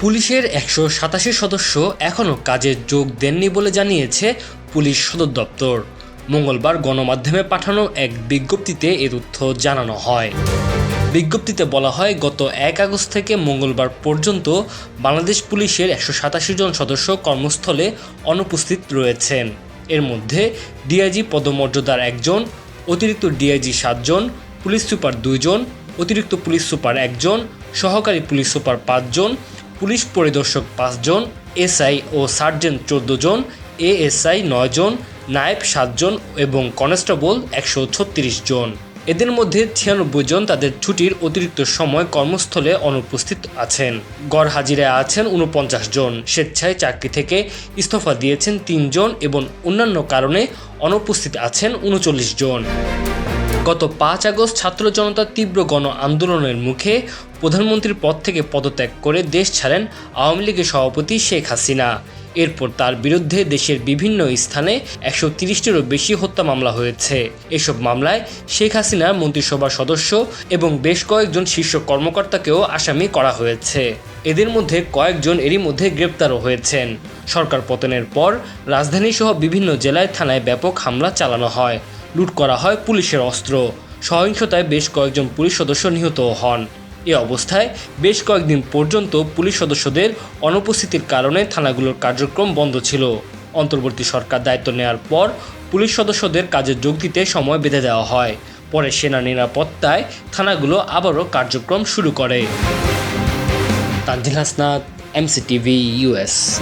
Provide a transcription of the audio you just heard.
পুলিশের একশো সাতাশি সদস্য এখনও কাজে যোগ দেননি বলে জানিয়েছে পুলিশ সদর দপ্তর। মঙ্গলবার গণমাধ্যমে পাঠানো এক বিজ্ঞপ্তিতে এ তথ্য জানানো হয়। বিজ্ঞপ্তিতে বলা হয়, গত এক আগস্ট থেকে মঙ্গলবার পর্যন্ত বাংলাদেশ পুলিশের একশো সাতাশি জন সদস্য কর্মস্থলে অনুপস্থিত রয়েছেন। এর মধ্যে ডিআইজি পদমর্যাদার একজন, অতিরিক্ত ডিআইজি সাতজন, পুলিশ সুপার দুইজন, অতিরিক্ত পুলিশ সুপার একজন, সহকারী পুলিশ সুপার পাঁচজন পুলিশ পরিদর্শক পাঁচজন, এসআই ও সার্জেন্ট চোদ্দ জন এএসআই নয় জন নায়েব সাতজন এবং কনস্টেবল একশো ছত্রিশ জন। এদের মধ্যে ছিয়ানব্বই জন তাদের ছুটির অতিরিক্ত সময় কর্মস্থলে অনুপস্থিত আছেন। গড় হাজিরায় আছেন উনপঞ্চাশ জন। স্বেচ্ছায় চাকরি থেকে ইস্তফা দিয়েছেন তিনজন এবং অন্যান্য কারণে অনুপস্থিত আছেন উনচল্লিশ জন। গত পাঁচ আগস্ট ছাত্র জনতার তীব্র গণ আন্দোলনের মুখে প্রধানমন্ত্রীর পদ থেকে পদত্যাগ করে দেশ ছাড়েন আওয়ামী লীগের সভাপতি শেখ হাসিনা। এরপর তার বিরুদ্ধে দেশের বিভিন্ন স্থানে একশো তিরিশটিরও বেশি হত্যা মামলা হয়েছে। এসব মামলায় শেখ হাসিনার মন্ত্রিসভার সদস্য এবং বেশ কয়েকজন শীর্ষ কর্মকর্তাকেও আসামি করা হয়েছে। এদের মধ্যে কয়েকজন এরই মধ্যে গ্রেপ্তারও হয়েছেন। সরকার পতনের পর রাজধানীসহ বিভিন্ন জেলায় থানায় ব্যাপক হামলা চালানো হয়। লুট করা হয় পুলিশের অস্ত্র। সহিংসতায় বেশ কয়েকজন পুলিশ সদস্য নিহত হন। এ অবস্থায় বেশ কয়েকদিন পর্যন্ত পুলিশ সদস্যদের অনুপস্থিতির কারণে থানাগুলোর কার্যক্রম বন্ধ ছিল। অন্তর্বর্তী সরকার দায়িত্ব নেওয়ার পর পুলিশ সদস্যদের কাজে যোগ দিতে সময় বেঁধে দেওয়া হয়। পরে সেনা নিরাপত্তায় থানাগুলো আবারও কার্যক্রম শুরু করে। Tanzil Hasnat, MCTV, US.